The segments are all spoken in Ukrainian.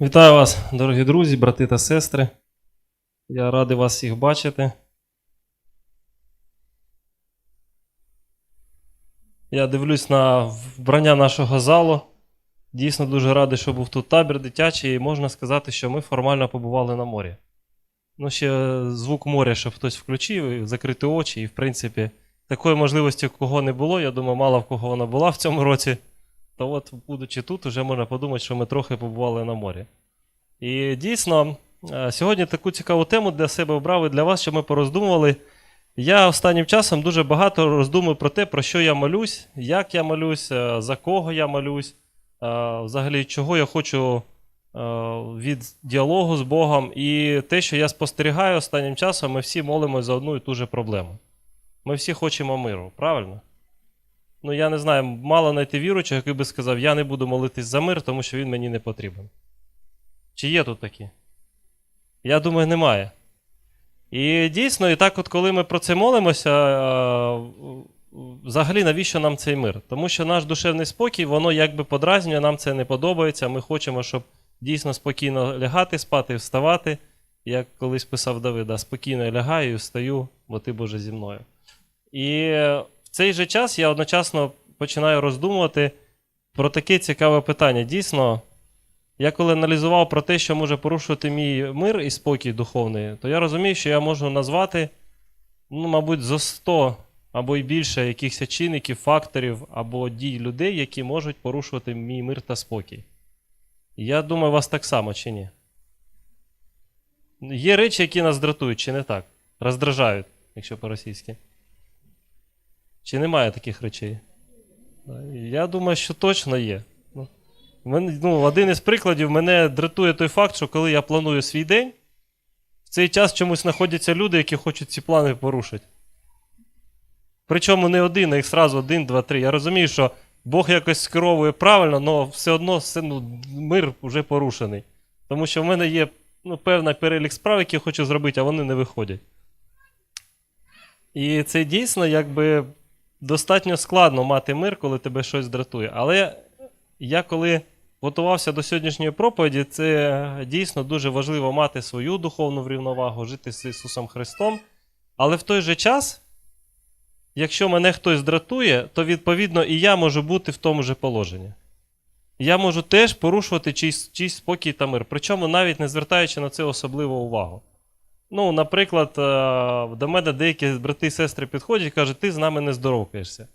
Вітаю вас, дорогі друзі, брати та сестри. Я радий вас всіх бачити. Я дивлюсь на вбрання нашого залу. Дійсно дуже радий, що був тут табір дитячий, і можна сказати, що ми формально побували на морі. Ну, ще звук моря, щоб хтось включив, закрити очі, і в принципі, такої можливості, кого не було, я думаю, мало в кого вона була в цьому році. То от, будучи тут, вже можна подумати, що ми трохи побували на морі. І дійсно, е, сьогодні таку цікаву тему для себе обрав і для вас, щоб ми пороздумували. Я останнім часом дуже багато роздумую про те, про що я молюсь, як я молюсь, е, за кого я молюсь, е, взагалі, чого я хочу від діалогу з Богом. І те, що я спостерігаю останнім часом, ми всі молимося за одну і ту же проблему. Ми всі хочемо миру, правильно? Ну, я не знаю, мало знайти віруючого, який би сказав, я не буду молитись за мир, тому що він мені не потрібен. Чи є тут такі? Я думаю, немає. І дійсно, і так, от коли ми про це молимося, е, взагалі навіщо нам цей мир? Тому що наш душевний спокій, воно якби подразнює, нам це не подобається. Ми хочемо, щоб дійсно спокійно лягати, спати, вставати. Як колись писав Давида, спокійно лягаю і встаю, бо ти Боже зі мною. І цей же час я одночасно починаю роздумувати про таке цікаве питання. Дійсно, я коли аналізував про те, що може порушувати мій мир і спокій духовний, то я розумію, що я можу назвати, ну, мабуть, зо 100 або й більше якихось чинників, факторів або дій людей, які можуть порушувати мій мир та спокій. Я думаю, вас так само чи ні? Є речі, які нас дратують, чи не так? Роздражають, якщо по-російськи. Чи немає таких речей? Я думаю, що точно є. Ну, ну, один із прикладів мене дратує той факт, що коли я планую свій день, в цей час чомусь знаходяться люди, які хочуть ці плани порушити. Причому не один, а їх сразу один, два, три. Я розумію, що Бог якось скеровує правильно, але все одно ну, мир вже порушений. Тому що в мене є ну, певна перелік справ, які я хочу зробити, а вони не виходять. І це дійсно якби достатньо складно мати мир, коли тебе щось дратує. Але я коли готувався до сьогоднішньої проповіді, це дійсно дуже важливо мати свою духовну врівновагу, жити з Ісусом Христом. Але в той же час, якщо мене хтось дратує, то відповідно і я можу бути в тому же положенні. Я можу теж порушувати чийсь, чийсь спокій та мир, причому навіть не звертаючи на це особливу увагу. Ну, наприклад, е, до мене деякі брати і сестри підходять і кажуть, ти з нами не здоровкаєшся.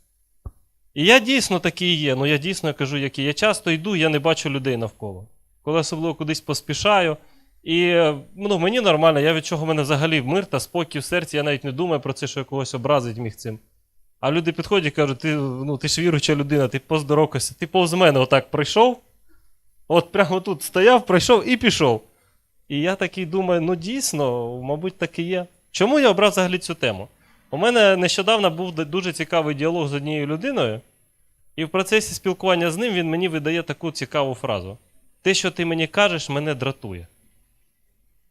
І я дійсно такий є. Ну я дійсно кажу, який. Я часто йду, я не бачу людей навколо. Коли особливо кудись поспішаю. І ну, мені нормально, я від чого мене взагалі мир та спокій в серці, я навіть не думаю про це, що я когось образить міг цим. А люди підходять і кажуть, ти, ну, ти ж віруюча людина, ти поздоровкайся, ти повз мене отак пройшов. От прямо тут стояв, пройшов і пішов. І я такий думаю, ну дійсно, мабуть, так і є. Чому я обрав взагалі цю тему? У мене нещодавно був дуже цікавий діалог з однією людиною, і в процесі спілкування з ним він мені видає таку цікаву фразу: Те, що ти мені кажеш, мене дратує.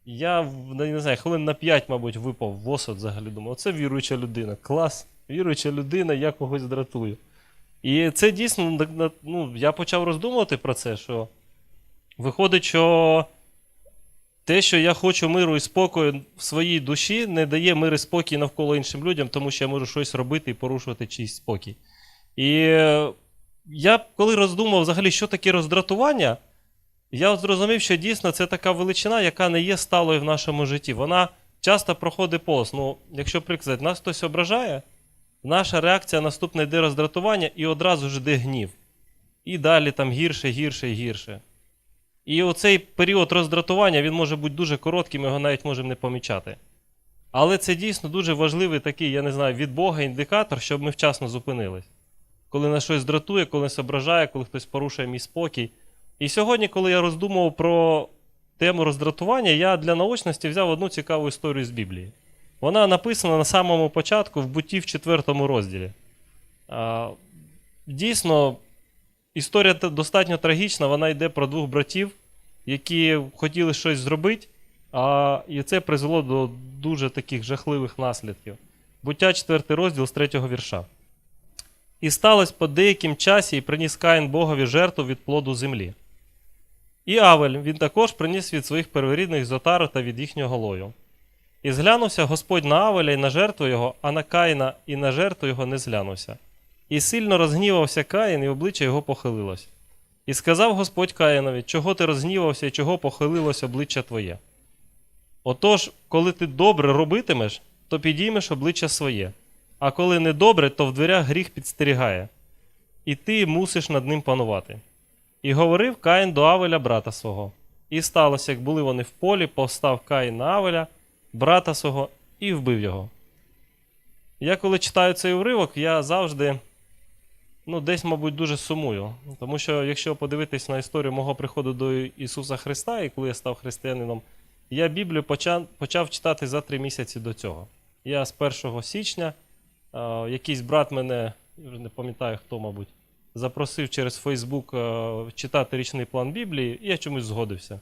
Я ну, не знаю, хвилин на 5, мабуть, випав в осад взагалі. Думав, оце віруюча людина. Клас, віруюча людина, я когось дратую. І це дійсно, на- ну, я почав роздумувати про це, що виходить, що те, що я хочу миру і спокою в своїй душі, не дає мир і спокій навколо іншим людям, тому що я можу щось робити і порушувати чийсь спокій. І е, я коли роздумав взагалі, що таке роздратування, я зрозумів, що дійсно це така величина, яка не є сталою в нашому житті. Вона часто проходить повз. Ну, якщо приклад, нас хтось ображає, наша реакція наступна йде роздратування і одразу ж йде гнів. І далі там гірше, гірше і гірше. І оцей період роздратування він може бути дуже коротким, його навіть можемо не помічати. Але це дійсно дуже важливий такий, я не знаю, від Бога індикатор, щоб ми вчасно зупинились. Коли нас щось дратує, коли ображає, коли хтось порушує мій спокій. І сьогодні, коли я роздумував про тему роздратування, я для наочності взяв одну цікаву історію з Біблії. Вона написана на самому початку в буті в четвертому розділі. Дійсно, історія достатньо трагічна. Вона йде про двох братів, які хотіли щось зробити, а і це призвело до дуже таких жахливих наслідків. Буття 4 розділ з 3 вірша. І сталося по деяким часі, і приніс Каїн Богові жертву від плоду землі. І Авель він також приніс від своїх перворідних з та від їхнього лою. І зглянувся Господь на Авеля і на жертву його, а на Каїна і на жертву його не зглянувся. І сильно розгнівався Каїн, і обличчя його похилилось. І сказав Господь Каїнові, чого ти розгнівався і чого похилилось обличчя твоє. Отож, коли ти добре робитимеш, то підіймеш обличчя своє, а коли недобре, то в дверях гріх підстерігає, і ти мусиш над ним панувати. І говорив Каїн до Авеля, брата свого. І сталося, як були вони в полі, повстав Каїн на Авеля, брата свого, і вбив його. Я коли читаю цей уривок, я завжди ну, десь, мабуть, дуже сумую. Тому що, якщо подивитись на історію мого приходу до Ісуса Христа, і коли я став християнином, я Біблію почав, почав читати за три місяці до цього. Я з 1 січня, е, якийсь брат мене, не пам'ятаю хто, мабуть, запросив через Фейсбук е, читати річний план Біблії, і я чомусь згодився.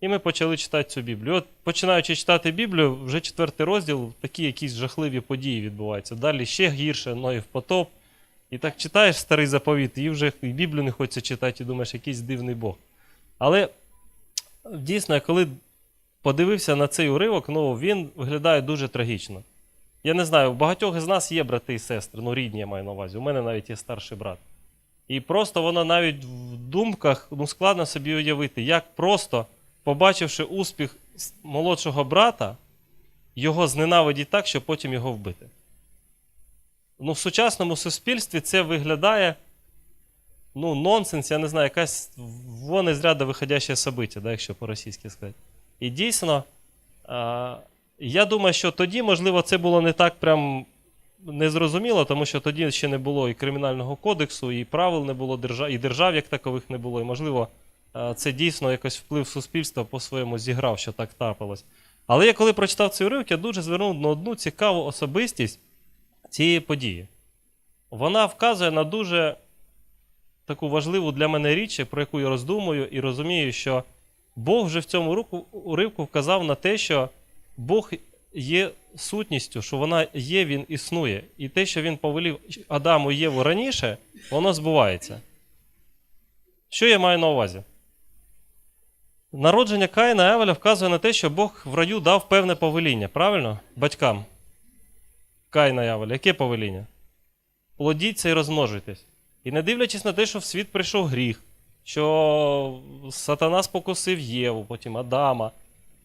І ми почали читати цю Біблію. От починаючи читати Біблію, вже четвертий розділ, такі якісь жахливі події відбуваються. Далі ще гірше, Ноїв потоп. І так читаєш старий заповіт, і вже і Біблію не хочеться читати, і думаєш, якийсь дивний Бог. Але дійсно, коли подивився на цей уривок, ну він виглядає дуже трагічно. Я не знаю, у багатьох з нас є брати і сестри, ну рідні я маю на увазі. У мене навіть є старший брат. І просто воно навіть в думках ну, складно собі уявити, як просто, побачивши успіх молодшого брата, його зненавидіть так, щоб потім його вбити. Ну, в сучасному суспільстві це виглядає ну, нонсенс, я не знаю, якась вон із ряду виходяще собиття, да, якщо по-російськи сказати. І дійсно, а, я думаю, що тоді, можливо, це було не так прям незрозуміло, тому що тоді ще не було і кримінального кодексу, і правил не було, і держав як такових не було. І, можливо, це дійсно якось вплив суспільства по-своєму зіграв, що так трапилось. Але я коли прочитав цей уривок, я дуже звернув на одну цікаву особистість цієї події. Вона вказує на дуже таку важливу для мене річ, про яку я роздумую і розумію, що Бог вже в цьому уривку вказав на те, що Бог є сутністю, що вона є, він існує. І те, що він повелів Адаму і Єву раніше, воно збувається. Що я маю на увазі? Народження Каїна і Авеля вказує на те, що Бог в раю дав певне повеління, правильно? Батькам. Каїна і Яке повеління? Плодіться і розмножуйтесь. І не дивлячись на те, що в світ прийшов гріх, що сатана спокусив Єву, потім Адама.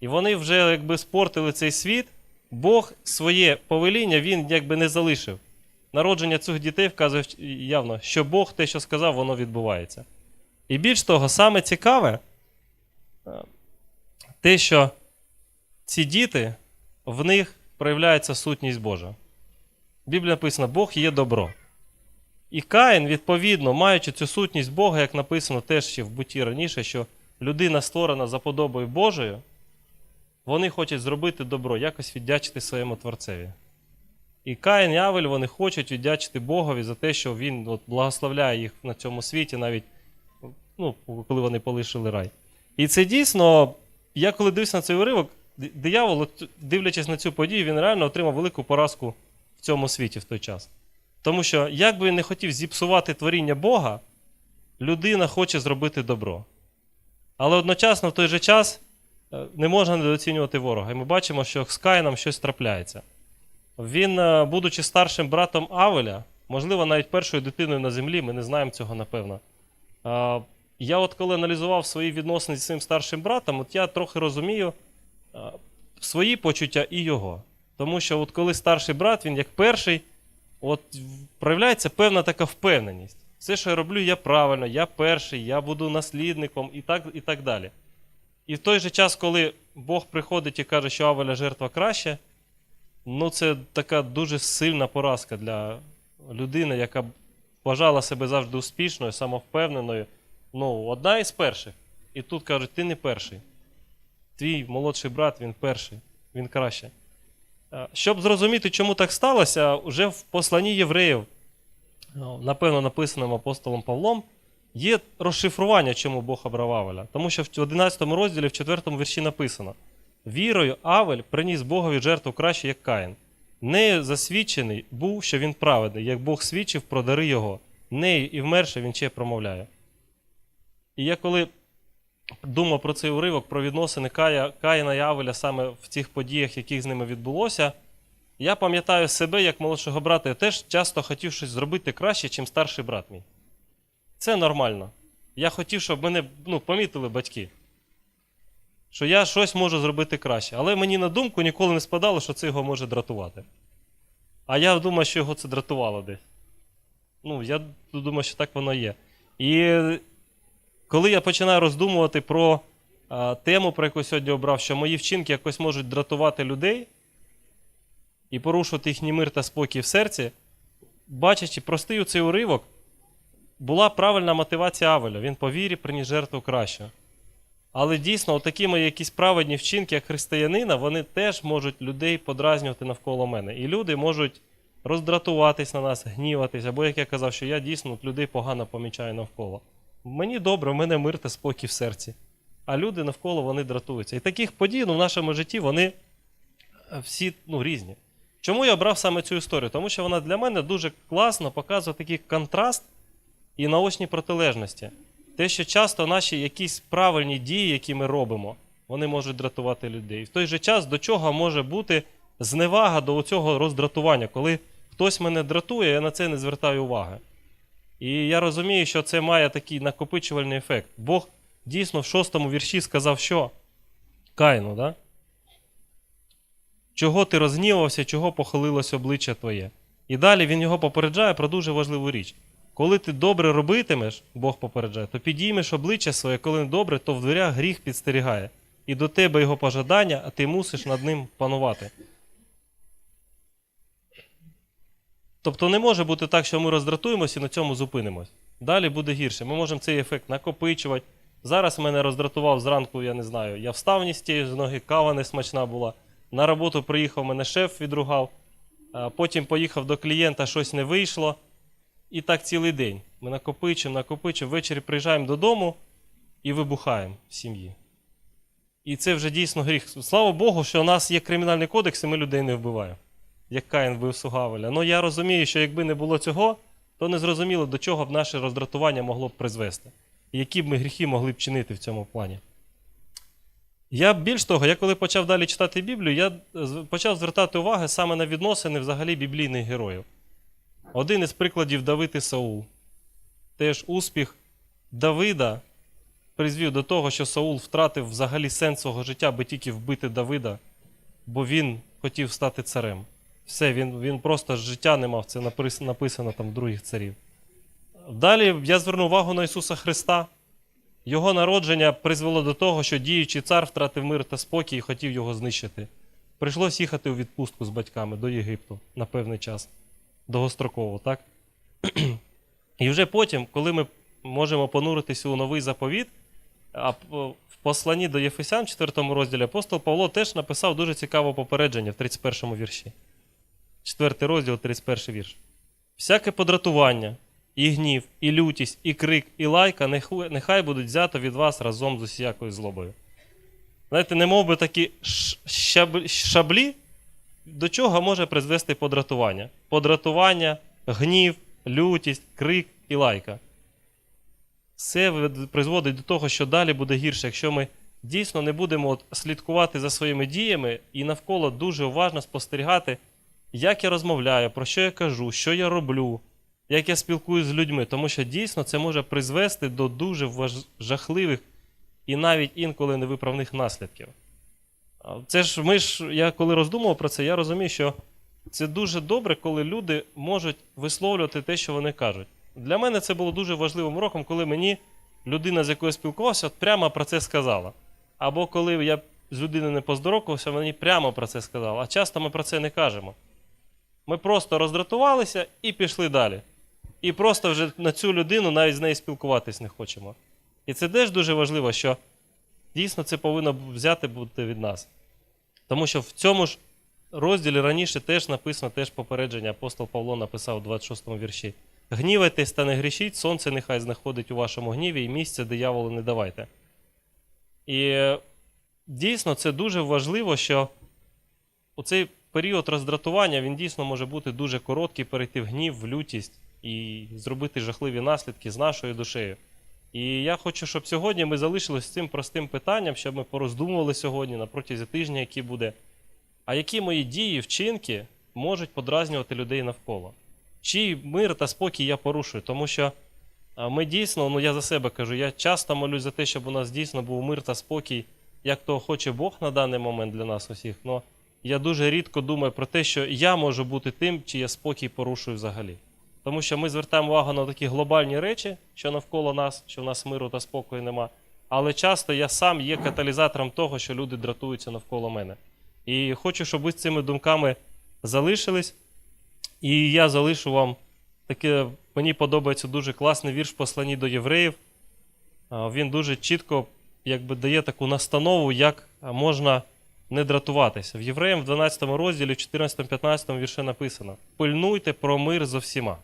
І вони вже якби спортили цей світ, Бог своє повеління він якби не залишив. Народження цих дітей вказує явно, що Бог те, що сказав, воно відбувається. І більш того, саме цікаве, е, те, що ці діти, в них проявляється сутність Божа. В Біблії написано, Бог є добро. І Каїн, відповідно, маючи цю сутність Бога, як написано теж ще в буті раніше, що людина створена за подобою Божою, вони хочуть зробити добро, якось віддячити своєму Творцеві. І Каїн і Авель вони хочуть віддячити Богові за те, що він от, благословляє їх на цьому світі, навіть ну, коли вони полишили рай. І це дійсно, я коли дивився на цей уривок, диявол, дивлячись на цю подію, він реально отримав велику поразку в цьому світі в той час. Тому що, як би він не хотів зіпсувати творіння Бога, людина хоче зробити добро. Але одночасно в той же час е, не можна недооцінювати ворога. І ми бачимо, що з Каїном щось трапляється. Він, е, будучи старшим братом Авеля, можливо, навіть першою дитиною на землі, ми не знаємо цього напевно. Е, Я от коли аналізував свої відносини зі своїм старшим братом, от я трохи розумію свої почуття і його. Тому що от коли старший брат, він як перший, от проявляється певна така впевненість. Все, що я роблю, я правильно, я перший, я буду наслідником і так, і так далі. І в той же час, коли Бог приходить і каже, що Авеля жертва краще, ну це така дуже сильна поразка для людини, яка вважала себе завжди успішною, самовпевненою. Ну, одна із перших. І тут кажуть, ти не перший. Твій молодший брат, він перший, він краще. Е, Щоб зрозуміти, чому так сталося, вже в посланні євреїв, ну, напевно, написаному апостолом Павлом, є розшифрування, чому Бог обрав Авеля. Тому що в 11 розділі, в 4 вірші написано: Вірою Авель приніс Богові жертву краще, як Каїн. Нею засвідчений був, що він праведний, як Бог свідчив про дари його. Нею і вмерше він ще промовляє. І я коли думав про цей уривок, про відносини Кая, Каїна і Авеля саме в цих подіях, яких з ними відбулося, я пам'ятаю себе як молодшого брата, я теж часто хотів щось зробити краще, ніж старший брат мій. Це нормально. Я хотів, щоб мене ну, помітили батьки. Що я щось можу зробити краще. Але мені на думку ніколи не спадало, що це його може дратувати. А я думаю, що його це дратувало десь. Ну, я думаю, що так воно є. І коли я починаю роздумувати про а, тему, про яку сьогодні обрав, що мої вчинки якось можуть дратувати людей і порушувати їхній мир та спокій в серці, бачачи простий цей уривок, була правильна мотивація Авеля. Він по вірі приніс жертву краще. Але дійсно, такі мої якісь праведні вчинки, як християнина, вони теж можуть людей подразнювати навколо мене. І люди можуть роздратуватись на нас, гніватись, або як я казав, що я дійсно людей погано помічаю навколо. Мені добре, в мене мир та спокій в серці. А люди навколо вони дратуються. І таких подій ну, в нашому житті вони е, всі ну, різні. Чому я обрав саме цю історію? Тому що вона для мене дуже класно показує такий контраст і наочні протилежності. Те, що часто наші якісь правильні дії, які ми робимо, вони можуть дратувати людей. І в той же час до чого може бути зневага до цього роздратування, коли хтось мене дратує, я на це не звертаю уваги. І я розумію, що це має такий накопичувальний ефект. Бог дійсно в шостому вірші сказав, що Каїну, да? чого ти розгнівався, чого похилилось обличчя твоє. І далі він його попереджає про дуже важливу річ. Коли ти добре робитимеш, Бог попереджає, то підіймеш обличчя своє, коли не добре, то в дверях гріх підстерігає. І до тебе його пожадання, а ти мусиш над ним панувати. Тобто не може бути так, що ми роздратуємося і на цьому зупинимось. Далі буде гірше. Ми можемо цей ефект накопичувати. Зараз мене роздратував зранку, я не знаю, я встав ні з тієї з ноги, кава не смачна була. На роботу приїхав, мене шеф відругав. Потім поїхав до клієнта, щось не вийшло. І так цілий день. Ми накопичуємо, накопичуємо, ввечері приїжджаємо додому і вибухаємо в сім'ї. І це вже дійсно гріх. Слава Богу, що у нас є кримінальний кодекс, і ми людей не вбиваємо, як Каїн вбив Сугавеля. Ну я розумію, що якби не було цього, то не зрозуміло, до чого б наше роздратування могло б призвести. І які б ми гріхи могли б чинити в цьому плані. Я більш того, я коли почав далі читати Біблію, я почав звертати увагу саме на відносини взагалі біблійних героїв. Один із прикладів Давид і Саул. Теж успіх Давида призвів до того, що Саул втратив взагалі сенс свого життя, аби тільки вбити Давида, бо він хотів стати царем. Все, він, він просто життя не мав, це написано там в других царів. Далі я звернув увагу на Ісуса Христа. Його народження призвело до того, що діючий цар втратив мир та спокій і хотів його знищити. Прийшлось їхати у відпустку з батьками до Єгипту на певний час, довгостроково, так? І вже потім, коли ми можемо понуритися у новий заповіт, а в посланні до Єфесян, 4 розділі, апостол Павло теж написав дуже цікаве попередження в 31 вірші. 4 розділ, 31 вірш. Всяке подратування, і гнів, і лютість, і крик, і лайка нехай будуть взято від вас разом з усякою злобою. Знаєте, не мов би такі шаблі, до чого може призвести подратування? Подратування, гнів, лютість, крик і лайка. Це призводить до того, що далі буде гірше, якщо ми дійсно не будемо слідкувати за своїми діями і навколо дуже уважно спостерігати, як я розмовляю, про що я кажу, що я роблю, як я спілкуюся з людьми, тому що дійсно це може призвести до дуже жахливих і навіть інколи невиправних наслідків. Це ж ми ж, я коли роздумував про це, я розумію, що це дуже добре, коли люди можуть висловлювати те, що вони кажуть. Для мене це було дуже важливим уроком, коли мені людина, з якою спілкувався, от прямо про це сказала. Або коли я з людиною не поздоровкався, мені прямо про це сказала. А часто ми про це не кажемо. Ми просто роздратувалися і пішли далі. І просто вже на цю людину навіть з нею спілкуватись не хочемо. І це теж дуже важливо, що дійсно це повинно взяти бути від нас. Тому що в цьому ж розділі раніше теж написано теж попередження. Апостол Павло написав у 26 вірші. Гнівайтесь та не грішіть, сонце нехай знаходить у вашому гніві, і місця дияволу не давайте. І е, дійсно це дуже важливо, що у цей період роздратування він дійсно може бути дуже короткий, перейти в гнів, в лютість і зробити жахливі наслідки з нашою душею. І я хочу, щоб сьогодні ми залишились з цим простим питанням, щоб ми пороздумували сьогодні на протязі тижня, який буде. А які мої дії, вчинки можуть подразнювати людей навколо? Чий мир та спокій я порушую? Тому що ми дійсно, ну я за себе кажу, я часто молюсь за те, щоб у нас дійсно був мир та спокій, як того хоче Бог на даний момент для нас усіх. Но я дуже рідко думаю про те, що я можу бути тим, чи я спокій порушую взагалі. Тому що ми звертаємо увагу на такі глобальні речі, що навколо нас, що в нас миру та спокою нема. Але часто я сам є каталізатором того, що люди дратуються навколо мене. І хочу, щоб ви з цими думками залишились. І я залишу вам таке, мені подобається дуже класний вірш в посланні до євреїв. Він дуже чітко якби, дає таку настанову, як можна не дратуватися. В Євреям в 12 розділі, в 14-15 вірше написано: Пильнуйте про мир зо всіма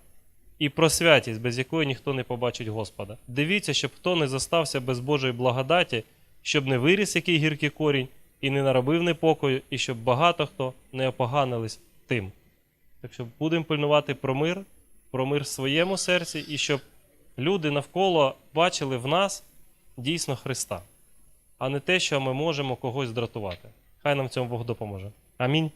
і про святість, без якої ніхто не побачить Господа. Дивіться, щоб хто не зостався без Божої благодаті, щоб не виріс який гіркий корінь і не наробив непокою, і щоб багато хто не опоганились тим. Так що будемо пильнувати про мир, про мир в своєму серці, і щоб люди навколо бачили в нас дійсно Христа, а не те, що ми можемо когось дратувати. Хай нам в цьому Бог допоможе. Амінь.